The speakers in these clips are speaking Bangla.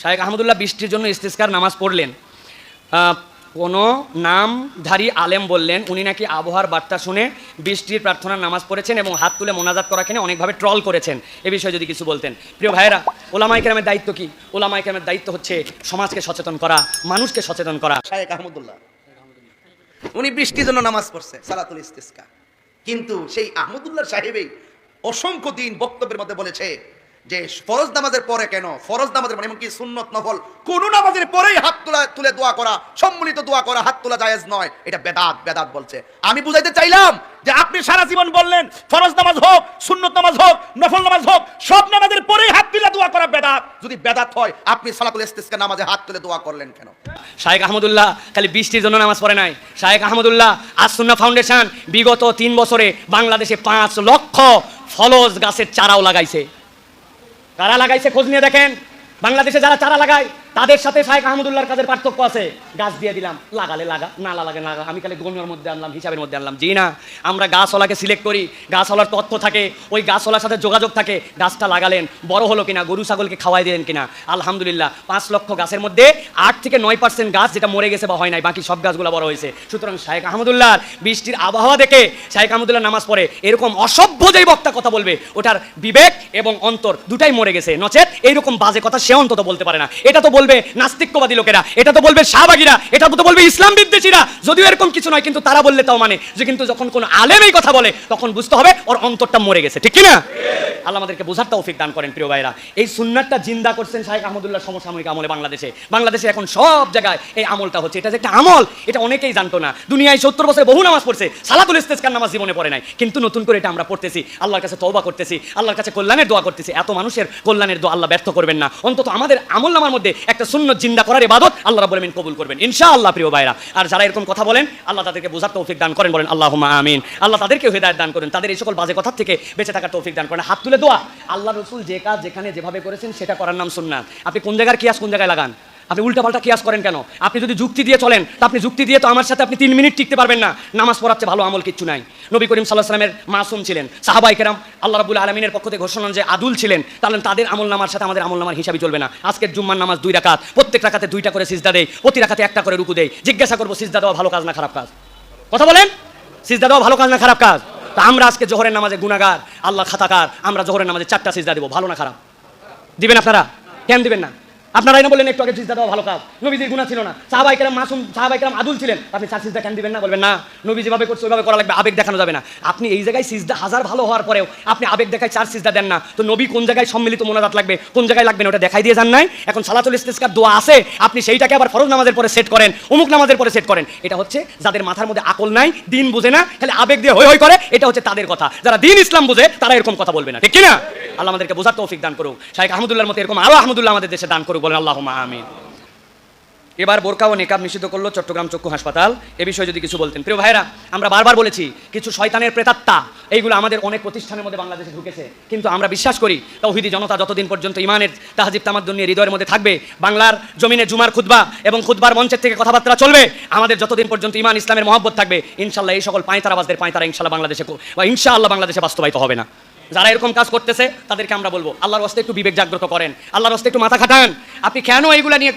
শাহেখ আহমদুল্লাহ বৃষ্টির জন্য ইস্তিস্কার নামাজ পড়লেন। কোনো নামধারী আলেম বললেন, উনি নাকি আবহাওয়ার বার্তা শুনে বৃষ্টির প্রার্থনার নামাজ পড়েছেন এবং হাত তুলে মোনাজাত করাকে অনেকভাবে ট্রল করেছেন। এ বিষয়ে যদি কিছু বলতেন। প্রিয় ভাইয়েরা ওলামাই কেরামের দায়িত্ব কি? ওলামাই কেরামের দায়িত্ব হচ্ছে সমাজকে সচেতন করা, মানুষকে সচেতন করা। শায়েক আহমদুল্লাহ, উনি বৃষ্টির জন্য নামাজ পড়ছে, সালাতুল ইস্তিসকা। কিন্তু সেই আহমদুল্লাহ সাহেবই অসংখ্য দিন বক্তব্যের মধ্যে বলেছে যে ফরজ নামাজের পরে কেন? ফরজ নামাজের মানে এমনকি সুন্নত নফল। কোন নামাজের পরেই হাত তোলা তুলে দোয়া করা, সম্মিলিত দোয়া করা, হাত তোলা জায়েজ নয়। এটা বেদাত বেদাত বলছে। আমি বুঝাইতে চাইলাম যে আপনি সারা জীবন বললেন, ফরজ নামাজ হোক, সুন্নত নামাজ হোক, নফল নামাজ হোক, সব নামাজের পরেই হাত তুলে দোয়া করা বেদাত। যদি বেদাত হয়, আপনি সালাতুল ইস্তিসকা নামাজে হাত তুলে দোয়া করলেন কেন? শাহেক আহমদুল্লাহ খালি বৃষ্টির জন্য নামাজ পড়ে নাই। শাহেক আহমদুল্লাহ আসুন্না ফাউন্ডেশন বিগত তিন বছরে বাংলাদেশে পাঁচ লক্ষ ফলজ গাছের চারাও লাগাইছে। কারা লাগাইছে খোঁজ নিয়ে দেখেন? বাংলাদেশে যারা চারা লাগায় তাদের সাথে শাহেক আহমদুল্লাহর কাজের পার্থক্য আছে। গাছ দিয়ে দিলাম, লাগালে লাগা না লাগালে লাগা আমি খালি গণ্যর মধ্যে আনলাম, হিসাবের মধ্যে আনলাম। জি না, আমরা গাছওয়ালাকে সিলেক্ট করি, গাছওয়ালার তথ্য থাকে, ওই গাছওয়ালার সাথে যোগাযোগ থাকে, গাছটা লাগালেন, বড় হলো কিনা, গরু, ছাগলকে খাওয়াই দিলেন কিনা। আলহামদুলিল্লাহ, পাঁচ লক্ষ গাছের মধ্যে আট থেকে নয় পার্সেন্ট গাছ যেটা মরে গেছে বা হয় নাই, বাকি সব গাছগুলো বড় হয়েছে। সুতরাং শাহেক আহমদুল্লাহর বৃষ্টির আবহাওয়া দেখে শাহেক আহমদুল্লাহ নামাজ পড়ে, এরকম অসভ্য যেই বক্তা কথা বলবে, ওটার বিবেক এবং অন্তর দুটাই মরে গেছে। নচেত এইরকম বাজে কথা সে অন্তত বলতে পারে না। এটা তো বলবে নাস্তিকবাদী লোকেরা, এটা তো বলবে শাহবাগীরা, এটা তো বলবে ইসলাম বিদ্বেষীরা। যদিও এরকম কিছু নয়, কিন্তু তারা বললে তাও মানে যে কিন্তু যখন কোনো এই কথা বলে, তখন বুঝতে হবে ওর অন্তরটা মরে গেছে, ঠিক কি না আল্লাহ আমাদেরকে বোঝার তৌফিক দান করেন, প্রিয় ভাইরা এই সুন্নাতটা জিন্দা করছেন শাহেখ আহমদুল্লাহ সমসাময়িক আমলে বাংলাদেশে। বাংলাদেশে এখন সব জায়গায় এই আমলটা হচ্ছে। এটা যে একটা আমল, এটা অনেকেই জানতো না। দুনিয়ায় সত্তর বছরে বহু নামাজ পড়ছে, সালাতুল ইস্তেসকার নামাজ জীবনে পড়ে নাই। কিন্তু নতুন করে এটা আমরা পড়তেছি, আল্লাহর কাছে তওবা করতেছি, আল্লাহর কাছে কল্যাণের দোয়া করতেছি। এত মানুষের কল্যাণের দোয়া আল্লাহ ব্যর্থ করবেন না। অন্তত আমাদের আমল নামার মধ্যে একটা শূন্য জিন্দা করার ইবাদত আল্লাহ রাবুল আমিন কবুল করবেন। ইনশা আল্লাহ প্রিয় ভাইরা, আর যারা এরকম কথা বলেন, আল্লাহ তাদেরকে বোঝার তৌফিক দান করেন, বলেন আল্লাহ আমিন। আল্লাহ তাদেরকে হৃদায়ত দান করেন, তাদের এই সকল বাজে কথার থেকে বেঁচে থাকার তৌফিক দান করেন। হাত তুলে দোয়া। আল্লাহ রসুল যে কাজ যেখানে যেভাবে করেছেন সেটা করার নাম সুন্নাত। আপনি কোন জায়গার কিয়াস কোন জায়গায় লাগান? আপনি উল্টাপাল্টা কিয়াস করেন কেন? আপনি যদি যুক্তি দিয়ে চলেন, তা আপনি যুক্তি দিয়ে তো আমার সাথে আপনি তিন মিনিট টিকতে পারবেন না। নামাজ পড়াচ্ছে ভালো আমল কিচ্ছু নাই। নবী করিম সাল্লাহ সাল্লামের মাসুম ছিলেন। সাহাবাই কেরাম আল্লাহ রাবুল আলমিনের পক্ষ থেকে ঘোষণা যে, আদুল ছিলেন। তাহলে তাদের আমল নামার সাথে আমাদের আমল নামার হিসাবই চলবে না। আজকের জুম্মার নামাজ দুই রাকাত। প্রত্যেক রাকাতে দুইটা করে সিজদা দেয় প্রতি রাখাতে একটা করে রুকু দেয় জিজ্ঞাসা করব, সিজদা দেওয়া ভালো কাজ না খারাপ কাজ? কথা বলেন? সিজদা দেওয়া ভালো কাজ না খারাপ কাজ? তা আমরা আজকে জোহরের নামাজে গুণাগার আল্লাহ খাতাকার, আমরা জোহরের নামাজে চারটা সিজদা দেবো, ভালো না খারাপ? দিবেন আপনারা? কেন দিবেন না? আপনারাই না বললেন একটু আগে সিজদা দেওয়া ভালো কাজ। নবীজির গুণা ছিল না। সাহাবাই কেরাম, মাসুম সাহাবাই কেরাম আদুল ছিলেন। আপনি চার সিজদা কেন দিবেন না, বলবেন না। নবী যেভাবে করছে, ওইভাবে করা লাগবে, আবেগ দেখানো যাবে না। আপনি এই জায়গায় সিজদা হাজার ভালো হওয়ার পরেও আপনি আবেগ দেখায় চার সিজদা দেন না। তো নবী কোন জায়গায় সম্মিলিত মোনাজাত লাগবে, কোন জায়গায় লাগবে না, ওটা দেখাই দিয়ে যান নাই। এখন সালাতুল ইস্তিসকার দোয়া আছে, আপনি সেইটাকে আবার ফরজ নামাজের পরে সেট করেন, অমুক নামাজের পরে সেট করেন। এটা হচ্ছে যাদের মাথার মধ্যে আকল নাই, দিন বুঝে না, খালি আবেগ দিয়ে হই হই করে, এটা হচ্ছে তাদের কথা। যারা দিন ইসলাম বুঝে, তারা এরকম কথা বলবে না, ঠিক কি না আল্লাহ আমাদেরকে বোঝার তৌফিক দান করুক। শাহেখ আহমদুল্লাহর মতো এরকম আরও আহমদুল্লাহ আমাদের দেশে দান করুক। বলেন আল্লাহ আমিন। এবার বোরকা ও নেকাব নিষিদ্ধ করল চট্টগ্রাম চক্ষু হাসপাতাল। এ বিষয়ে যদি কিছু বলতেন। প্রিয় ভাইরা আমরা বারবার বলেছি, কিছু শয়তানের প্রেতাত্মা, এইগুলো আমাদের অনেক প্রতিষ্ঠানের মধ্যে বাংলাদেশে ঢুকেছে। কিন্তু আমরা বিশ্বাস করি, তৌহিদি জনতা যতদিন পর্যন্ত ইমানের তাহাজিব তামাদ্দুন নিয়ে হৃদয়ের মধ্যে থাকবে, বাংলার জমিনে জুমার খুতবা এবং খুতবার মঞ্চের থেকে কথাবার্তা চলবে, আমাদের যতদিন পর্যন্ত ইমান ইসলামের মহব্বত থাকবে, ইনশাল্লাহ এই সকল পাঁয়তারাবাজদের পাঁয়তারা ইনশাল্লাহ বাংলাদেশে বা ইনশাআল্লাহ বাংলাদেশে বাস্তবায়িত হবে না। যারা এরকম কাজ করতেছে, তাদেরকে আমরা বলব, আল্লাহর হস্তে একটু বিবেক জাগ্রত করেন, আল্লাহর হস্তে একটু মাথা খাটান। আপনি কেন এইগুলা নিয়ে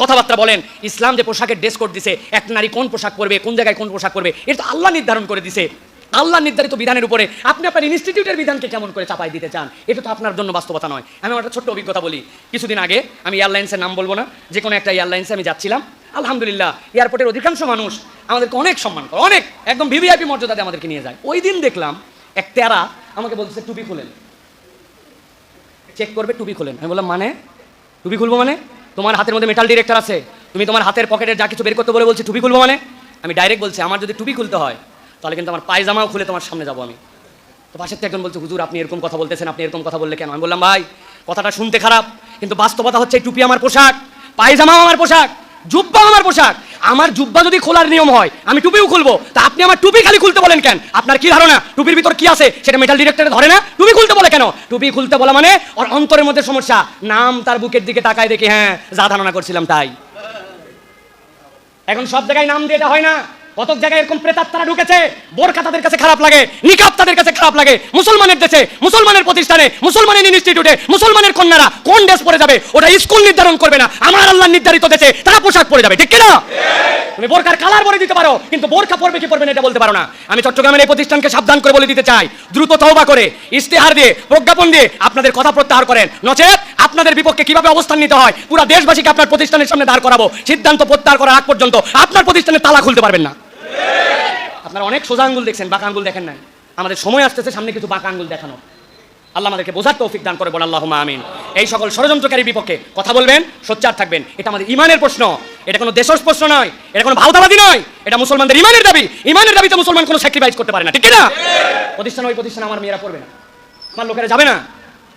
কথাবার্তা বলেন? ইসলাম যে পোশাকের ড্রেস কোড দিছে, এক নারী কোন পোশাক পরবে, কোন জায়গায় কোন পোশাক পরবে এটা তো আল্লাহ নির্ধারণ করে দিছে। আল্লাহ নির্ধারিত বিধানের উপরে আপনি আপনার ইনস্টিটিউটের বিধানকে কেমন করে চাপাই দিতে চান, এটা তো আপনার জন্য বাস্তবতা নয়। আমি একটা ছোট্ট অভিজ্ঞতা বলি। কিছুদিন আগে আমি এয়ারলাইন্সের নাম বলব না যে কোনো একটা এয়ারলাইন্সে আমি যাচ্ছিলাম। আলহামদুলিল্লাহ, এয়ারপোর্টের অধিকাংশ মানুষ আমাদেরকে অনেক সম্মান করে, অনেক, একদম ভিভিআইপি মর্যাদাতে আমাদেরকে নিয়ে যায়। ওই দিন দেখলাম এক তেরা আমাকে বলতেছে, টুপি খুলেন। চেক করবে, টুপি খুলেন। আমি বললাম মানে? টুপি খুলবো মানে? তোমার হাতের মধ্যে মেটাল ডিরেক্টর আছে। তুমি তোমার হাতের পকেটে যা কিছু বের করতে বলে বলছি, টুপি খুলবো মানে? আমি ডাইরেক্ট বলছি, আমার যদি টুপি খুলতে হয়, তাহলে কিন্তু আমার পায়জামাও খুলে তোমার সামনে যাব আমি। তো পাশের থেকে একজন বলছে, হুজুর, আপনি এরকম কথা বলতেছেন, আপনি এরকম কথা বললে কেন? আমি বললাম, ভাই, কথাটা শুনতে খারাপ, কিন্তু বাস্তবতা হচ্ছে টুপি আমার পোশাক, পায়জামাও আমার পোশাক জুব্বা আমার পোশাক। আমার জুব্বা যদি খোলার নিয়ম হয়, আমি টুপিও খুলবো। তা আপনি আমার টুপি খালি খুলতে বলেন কেন? আপনার কি ধারণা? টুপির ভিতর কি আছে? সেটা মেটাল ডিরেক্টরে ধরে না? টুপি খুলতে বলে কেন? টুপি খুলতে বলা মানে ওর অন্তরের মধ্যে সমস্যা। নাম তার বুকের দিকে তাকায় দেখে হ্যাঁ যা ধারণা করছিলাম তাই। এখন সব জায়গায় নাম দিয়ে এটা হয় না। কত জায়গায় এরকম প্রেতাত্মারা ঢুকেছে? বোরখা তাদের কাছে খারাপ লাগে, নিকাব তাদের কাছে খারাপ লাগে। মুসলমানের দেশে, মুসলমানের প্রতিষ্ঠানে, মুসলমানের ইনস্টিটিউটে মুসলমানের কন্যারা কোন ড্রেস পরে যাবে? ওটা স্কুল নির্ধারণ করবে না। আমার আল্লাহ নির্ধারিত দেশে তারা পোশাক পরে যাবে, ঠিক কিনা? তুমি বোরখার কালার বলে দিতে পারো, কিন্তু বোরখা পরবে কি পরবে না এটা বলতে পারো না। আমি চট্টগ্রামের এই প্রতিষ্ঠানকে সাবধান করে বলে দিতে চাই। দ্রুত তওবা করে ইস্তেহার দিয়ে, প্রজ্ঞাপন দিয়ে আপনাদের কথা প্রত্যাহার করেন। নচেত আপনাদের বিপক্ষে কীভাবে অবস্থান নিতে হয়, পুরো দেশবাসীকে আপনার প্রতিষ্ঠানের সামনে দাঁড় করাবো। সিদ্ধান্ত প্রত্যাহার করার আগ পর্যন্ত আপনার প্রতিষ্ঠানের তালা খুলতে পারবেন না। আপনারা অনেক সোজা আঙ্গুল দেখছেন বাঁকা আঙ্গুল দেখেন নাই। আমাদের সময় আসতেছে সামনে কিছু বাঁকা আঙ্গুল দেখানো। আল্লাহ আমাদেরকে বোঝার তৌফিক দান করে বল আল্লাহ আমিন। এই সকল ষড়যন্ত্রকারীর বিপক্ষে কথা বলবেন সোচ্চার থাকবেন। এটা আমাদের ইমানের প্রশ্ন। এটা কোনো দেশজ প্রশ্ন নয় এটা কোনো ভাওতাবাদী নয় এটা মুসলমানদের ইমানের দাবি। ইমানের দাবিতে মুসলমান কোনো স্যাক্রিফাইস করতে পারে না ঠিক না প্রতিষ্ঠান ওই প্রতিষ্ঠান আমার মেয়েরা পড়বে না। আমার লোকেরা যাবে না।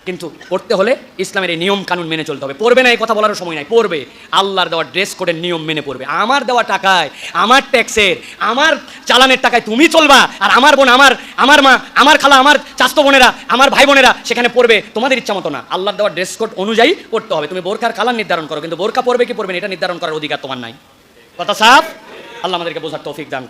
কিন্তু পড়তে হলে ইসলামের এই নিয়ম কানুন মেনে চলতে হবে। পড়বে না, এই কথা বলারও সময় নাই, পড়বে। আল্লাহর দেওয়া ড্রেস কোডের নিয়ম মেনে পড়বে। আমার দেওয়া টাকায়, আমার ট্যাক্সের, আমার চালানের টাকায় তুমি চলবা, আর আমার বোন, আমার আমার মা, আমার খালা, আমার চাস্ত বোনেরা, আমার ভাই বোনেরা সেখানে পড়বে, তোমাদের ইচ্ছা মতো না। আল্লাহর দেওয়া ড্রেস কোড অনুযায়ী পড়তে হবে। তুমি বোরকার কালার নির্ধারণ করো, কিন্তু বোরকা পড়বে কি পড়বে এটা নির্ধারণ করার অধিকার তোমার নাই। কথা সাফ? আল্লাহ আমাদেরকে বোঝার তৌফিক দান।